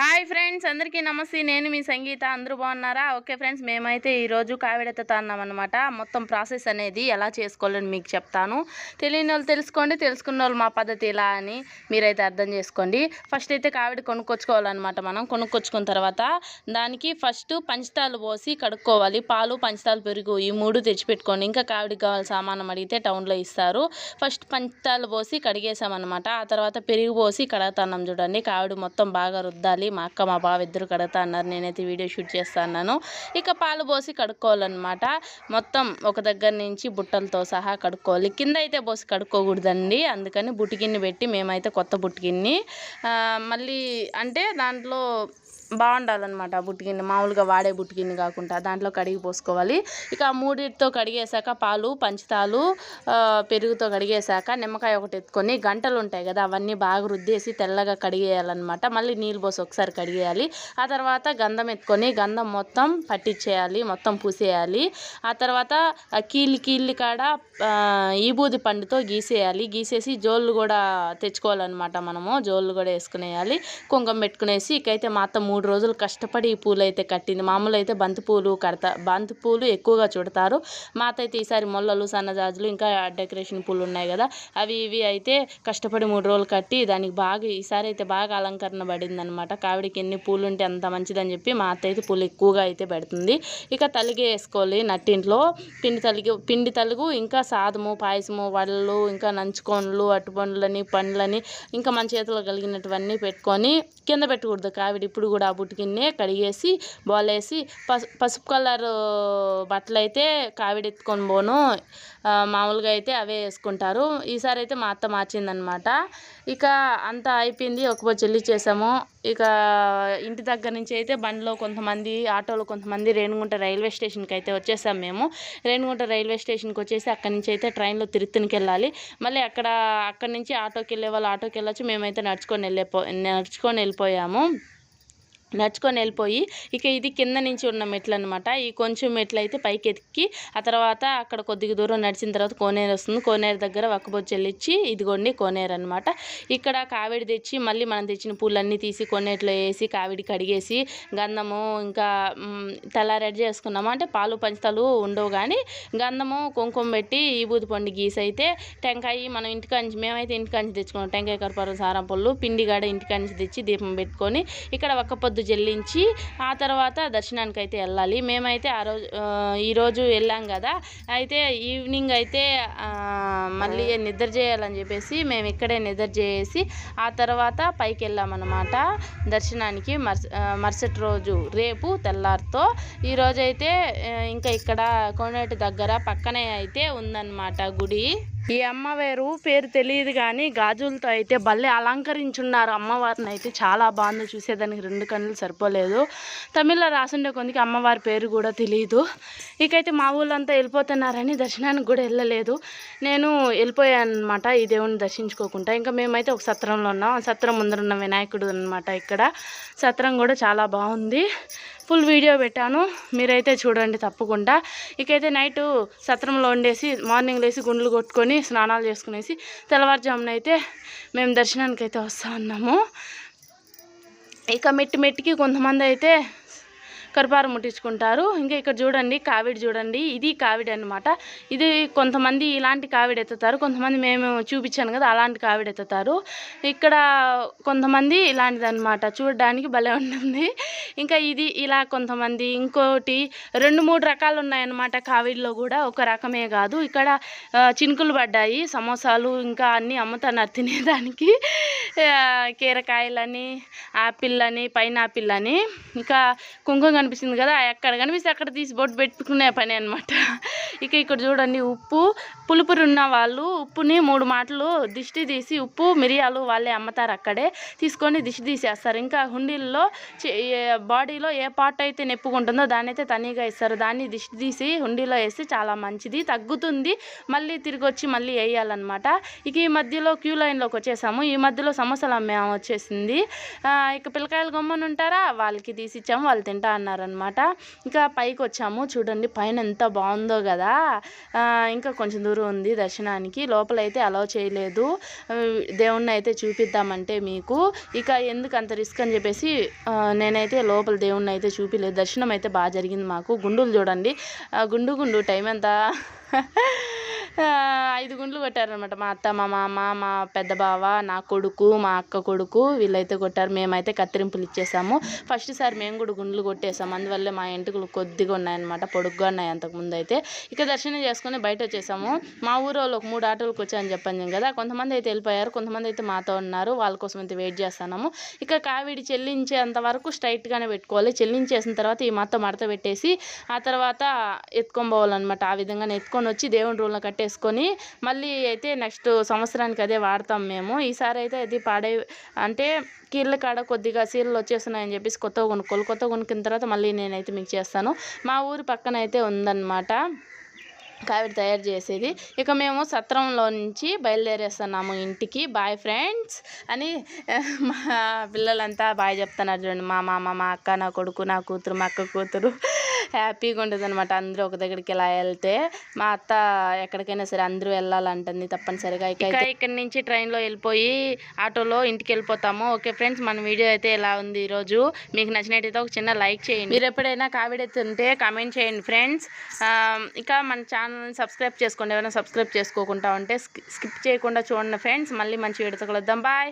Hi friends అందరికీ నమస్తే. నేను మీ సంగీత. అందరూ బాగున్నారా? ఓకే ఫ్రెండ్స్ మేమైతే ఈరోజు కావిడెత్తుతా అన్నామన్నమాట మొత్తం ప్రాసెస్ అనేది ఎలా చేసుకోవాలని మీకు చెప్తాను. తెలియని వాళ్ళు తెలుసుకోండి తెలుసుకున్న వాళ్ళు మా పద్ధతి ఎలా అని మీరైతే అర్థం చేసుకోండి. ఫస్ట్ అయితే కావిడి కొనుక్కొచ్చుకోవాలన్నమాట మనం. కొనుక్కొచ్చుకున్న తర్వాత దానికి ఫస్ట్ పంచతాలు పోసి కడుక్కోవాలి. పాలు పంచతాలు పెరుగు ఈ మూడు తెచ్చిపెట్టుకోండి ఇంకా కావిడికి కావాలి సామానం అడిగితే టౌన్లో ఇస్తారు. ఫస్ట్ పంచతాలు పోసి కడిగేసామన్నమాట ఆ తర్వాత పెరుగు పోసి కడగతాన్నాం చూడండి. కావిడి మొత్తం బాగా రుద్దాలి. మా అక్క మా బావ ఇద్దరు కడతా అన్నారు. నేనైతే వీడియో షూట్ చేస్తా అన్నాను. ఇక పాలు పోసి కడుక్కోవాలన్నమాట. మొత్తం ఒక దగ్గర నుంచి బుట్టలతో సహా కడుక్కోవాలి. కింద అయితే పోసి కడుక్కోకూడదండి. అందుకని బుట్టిగిన్ని పెట్టి మేమైతే కొత్త బుట్టిగిన్ని మళ్ళీ అంటే దాంట్లో బాగుండాలన్నమాట ఆ బుట్టిగిన్నె మామూలుగా వాడే బుట్టిగిన్నె కాకుండా దాంట్లో కడిగి పోసుకోవాలి. ఇక ఆ మూడిటితో కడిగేశాక పాలు పంచదాలు పెరుగుతో కడిగేశాక నిమ్మకాయ ఒకటి ఎత్తుకొని గంటలు ఉంటాయి కదా అవన్నీ బాగా రుద్దేసి తెల్లగా కడిగేయాలన్నమాట. మళ్ళీ నీళ్ళు పోసి ఒకసారి కడిగేయాలి. ఆ తర్వాత గంధం ఎత్తుకొని గంధం మొత్తం పట్టించేయాలి మొత్తం పూసేయాలి. ఆ తర్వాత ఆ కీళ్ళు కీళ్ళు కాడ ఈబూది పండుతో గీసేయాలి. గీసేసి జోళ్ళు కూడా తెచ్చుకోవాలన్నమాట మనము. జోళ్ళు కూడా వేసుకునేయాలి. కుంకుమ పెట్టుకునేసి ఇకైతే మా అత్త మూడు మూడు రోజులు కష్టపడి ఈ పూలు అయితే కట్టింది. మామూలు అయితే బంతి పూలు కడతా బంతి పూలు ఎక్కువగా చుడతారు. మాతైతే అయితే ఈసారి మొల్లలు సన్నజాజులు ఇంకా డెకరేషన్ పూలు ఉన్నాయి కదా. అవి ఇవి అయితే కష్టపడి మూడు రోజులు కట్టి దానికి బాగా ఈసారి అయితే బాగా అలంకరణ పడింది అనమాట కావిడికి ఎన్ని పూలు ఉంటే అంత మంచిదని చెప్పి మా అత్త అయితే పూలు ఎక్కువగా అయితే పెడుతుంది. ఇక తలిగి వేసుకోవాలి నట్టింట్లో. పిండి తలిగి పిండి తలుగు ఇంకా సాదము పాయసము వడలు ఇంకా నంచుకొండ్లు అటుపండ్లని పండ్లని ఇంకా మన చేతిలో కలిగినటువన్నీ పెట్టుకొని కింద పెట్టకూడదు. కావిడి ఇప్పుడు కూడా ఆ బుట్టికిన్నే కడిగేసి బోలేసి పసు పసుపు కలర్ బట్టలు అయితే కావిడి ఎత్తుకొని పోను మామూలుగా అయితే అవే వేసుకుంటారు. ఈసారి అయితే మా అత్త మార్చిందనమాట ఇక అంతా అయిపోయింది. ఒక చెల్లి చేసాము. ఇక ఇంటి దగ్గర నుంచి అయితే బండిలో కొంతమంది ఆటోలో కొంతమంది రేణుగుంట రైల్వే స్టేషన్కి అయితే వచ్చేసాం మేము. రేణుగుంట రైల్వే స్టేషన్కి వచ్చేసి అక్కడి నుంచి అయితే ట్రైన్లో తిరుత్తునికి వెళ్ళాలి. మళ్ళీ అక్కడ అక్కడి నుంచి ఆటోకి వెళ్ళే వాళ్ళు ఆటోకి వెళ్ళొచ్చు. మేమైతే నడుచుకొని వెళ్ళిపో నడుచుకొని వెళ్ళిపోయాము. నడుచుకొని వెళ్ళిపోయి ఇక ఇది కింద నుంచి ఉన్న మెట్లు అనమాట ఈ కొంచెం మెట్లు అయితే పైకి ఎక్కి ఆ తర్వాత అక్కడ కొద్దిగా దూరం నడిచిన తర్వాత కోనేరు వస్తుంది. కోనేరు దగ్గర వక్కబొచ్చు వెళ్ళిచ్చి ఇదిగోండి కోనేరు అనమాట ఇక్కడ కావిడి తెచ్చి మళ్ళీ మనం తెచ్చిన పూలన్నీ తీసి కొన్నేట్లో వేసి కావిడి కడిగేసి గంధము ఇంకా మ్, తెల్లారెడ్డి చేసుకున్నాము. అంటే పాలు పంచతాలు ఉండవు కానీ గంధము కుంకుమ పెట్టి ఈ బూది పండు గీసి అయితే టెంకాయ మనం ఇంటికాంచి మేమైతే ఇంటికాంచి తెచ్చుకున్నాం. టెంకాయ కరపూరం సారం పళ్ళు పిండి గాడ ఇంటికాంచి తెచ్చి దీపం పెట్టుకొని ఇక్కడ ఒక్క పొద్దు జల్లించి ఆ తర్వాత దర్శనానికి అయితే వెళ్ళాలి. మేమైతే ఆ రోజు ఈరోజు వెళ్ళాం కదా. అయితే ఈవినింగ్ అయితే మళ్ళీ నిద్ర చేయాలని చెప్పేసి మేము ఇక్కడే నిద్ర చేసి ఆ తర్వాత పైకి వెళ్ళామన్నమాట. దర్శనానికి మర్స మరుసటి రోజు రేపు తెల్లారితో. ఈరోజైతే ఇంకా ఇక్కడ కోనేటి దగ్గర పక్కనే అయితే ఉందన్నమాట గుడి. ఈ అమ్మవారు పేరు తెలియదు కానీ గాజులతో అయితే భలే అలంకరించున్నారు. అమ్మవారిని అయితే చాలా బాగుంది. చూసేదానికి రెండు కన్నులు సరిపోలేదు. తమిళ్ళో రాసుండే కొందికి అమ్మవారి పేరు కూడా తెలియదు ఇకైతే మా ఊళ్ళంతా వెళ్ళిపోతున్నారని దర్శనానికి కూడా వెళ్ళలేదు. నేను వెళ్ళిపోయాను అనమాట ఈ దేవుని దర్శించుకోకుండా. ఇంకా మేమైతే ఒక సత్రంలో ఉన్నాం. సత్రం ముందరున్న వినాయకుడు అనమాట ఇక్కడ. సత్రం కూడా చాలా బాగుంది. ఫుల్ వీడియో పెట్టాను. మీరైతే చూడండి తప్పకుండా. ఇకైతే నైట్ సత్రంలో ఉండేసి మార్నింగ్ లేసి గుండ్లు కొట్టుకొని స్నానాలు చేసుకునేసి తెల్లవారుజామున అయితే మేము దర్శనానికి అయితే వస్తా ఉన్నాము. ఇక మెట్టి మెట్టికి కొంతమంది అయితే కరుపారం ముట్టించుకుంటారు. ఇంకా ఇక్కడ చూడండి కావిడి చూడండి. ఇది కావిడి అన్నమాట. ఇది కొంతమంది ఇలాంటి కావిడి ఎత్తుతారు. కొంతమంది మేము చూపించాను కదా అలాంటి కావిడి ఎత్తుతారు. ఇక్కడ కొంతమంది ఇలాంటిది అనమాట చూడడానికి భలే ఉంటుంది. ఇంకా ఇది ఇలా కొంతమంది ఇంకోటి రెండు మూడు రకాలు ఉన్నాయన్నమాట కావిడిలో కూడా. ఒక రకమే కాదు. ఇక్కడ చినుకులు పడ్డాయి సమోసాలు ఇంకా అన్నీ అమ్ముతున్నారు తినేదానికి. కీరకాయలని యాపిల్ అని పైనాపిల్ అని ఇంకా కుంకుమ కనిపిస్తుంది కదా ఎక్కడ కనిపిస్తే అక్కడ తీసి బొట్టు పెట్టుకునే పని అనమాట ఇక ఇక్కడ చూడండి ఉప్పు పులుపురు ఉన్న వాళ్ళు ఉప్పుని మూడు మాటలు దిష్టి తీసి ఉప్పు మిరియాలు వాళ్ళే అమ్ముతారు అక్కడే. తీసుకొని దిష్టి తీసేస్తారు. ఇంకా హుండీల్లో ఏ- బాడీలో ఏ పార్ట్ అయితే నెప్పుకుంటుందో దాన్ని అయితే తనీగా ఇస్తారు. దాన్ని దిష్టి తీసి హుండీలో వేస్తే చాలా మంచిది. తగ్గుతుంది మళ్ళీ తిరిగి వచ్చి మళ్ళీ వేయాలన్నమాట. ఇక ఈ మధ్యలో క్యూ లైన్లోకి వచ్చేసాము. ఈ మధ్యలో సమోసాలు అమ్మే వచ్చేసింది. ఇక పిల్లకాయలు గమ్మని ఉంటారా వాళ్ళకి తీసి ఇచ్చాము వాళ్ళు తింటా అన్నారు. అన్నారనమాట ఇంకా పైకి వచ్చాము చూడండి పైన ఎంత బాగుందో కదా. ఇంకా కొంచెం దూరం ఉంది దర్శనానికి. లోపలైతే అలౌ చేయలేదు. దేవుణ్ణి అయితే చూపిద్దామంటే మీకు. ఇక ఎందుకు అంత రిస్క్ అని చెప్పేసి నేనైతే లోపల దేవుణ్ణి అయితే చూపిలేదు. దర్శనం అయితే బాగా జరిగింది మాకు. గుండులు చూడండి. గుండు గుండు టైం అంతా ఐదు గుండ్లు కొట్టారనమాట మా అత్త మా మామ మా పెద్ద బావ నా కొడుకు మా అక్క కొడుకు వీళ్ళైతే కొట్టారు. మేమైతే కత్తిరింపులు ఇచ్చేసాము. ఫస్ట్ సారి మేము కూడా గుండ్లు కొట్టేసాము. అందువల్లే మా ఎంటుకలు కొద్దిగా ఉన్నాయన్నమాట. పొడుగ్గా ఉన్నాయి అంతకుముందు అయితే. ఇక దర్శనం చేసుకొని బయట వచ్చేసాము. మా ఊరు ఒక మూడు ఆటోలకు వచ్చాయని చెప్పాను కదా. కొంతమంది అయితే వెళ్ళిపోయారు. కొంతమంది అయితే మాతో ఉన్నారు. వాళ్ళ కోసం అయితే వెయిట్ చేస్తున్నాము. ఇక కావిడి చెల్లించేంత వరకు స్ట్రైట్గానే పెట్టుకోవాలి. చెల్లించేసిన తర్వాత ఈ మాతో మడత పెట్టేసి ఆ తర్వాత ఎత్తుకొని పోవాలన్నమాట. ఆ విధంగా ఎత్తుకొని వచ్చి దేవుని రూల్లో చేసుకొని మళ్ళీ అయితే నెక్స్ట్ సంవత్సరానికి అదే వాడతాం మేము. ఈసారి అయితే అది పాడై అంటే కీళ్ళ కాడ కొద్దిగా సీరలు వచ్చేస్తున్నాయని చెప్పేసి కొత్తగా కొనుక్కోవాలి. కొత్తగా కొనుక్కున్న తర్వాత మళ్ళీ నేనైతే మీకు చేస్తాను. మా ఊరి పక్కన అయితే ఉందన్నమాట. కావిడి తయారు చేసేది. ఇక మేము సత్రంలో నుంచి బయలుదేరేస్తున్నాము ఇంటికి. బాయ్ ఫ్రెండ్స్ అని మా పిల్లలంతా బాయ్ చెప్తున్నారు చూడండి. మా మామ మా అక్క నా కొడుకు నా కూతురు మా అక్క కూతురు. హ్యాపీగా ఉంటుంది అనమాట అందరూ ఒక దగ్గరికి ఇలా వెళ్తే మా అత్త ఎక్కడికైనా సరే అందరూ వెళ్ళాలంటుంది తప్పనిసరిగా. ఇక ఇక ఇక్కడి నుంచి ట్రైన్లో వెళ్ళిపోయి ఆటోలో ఇంటికి వెళ్ళిపోతాము. ఓకే ఫ్రెండ్స్ మన వీడియో అయితే ఎలా ఉంది ఈరోజు? మీకు నచ్చినట్టయితే ఒక చిన్న లైక్ చేయండి. మీరు ఎప్పుడైనా కావిడి తింటే కామెంట్ చేయండి ఫ్రెండ్స్ ఇంకా మన ఛానల్ని సబ్స్క్రైబ్ చేసుకోండి. ఎవరైనా సబ్స్క్రైబ్ చేసుకోకుండా ఉంటే స్కిప్ చేయకుండా చూడండి ఫ్రెండ్స్. మళ్ళీ మంచి వీడియోతో కలుద్దాం. బాయ్.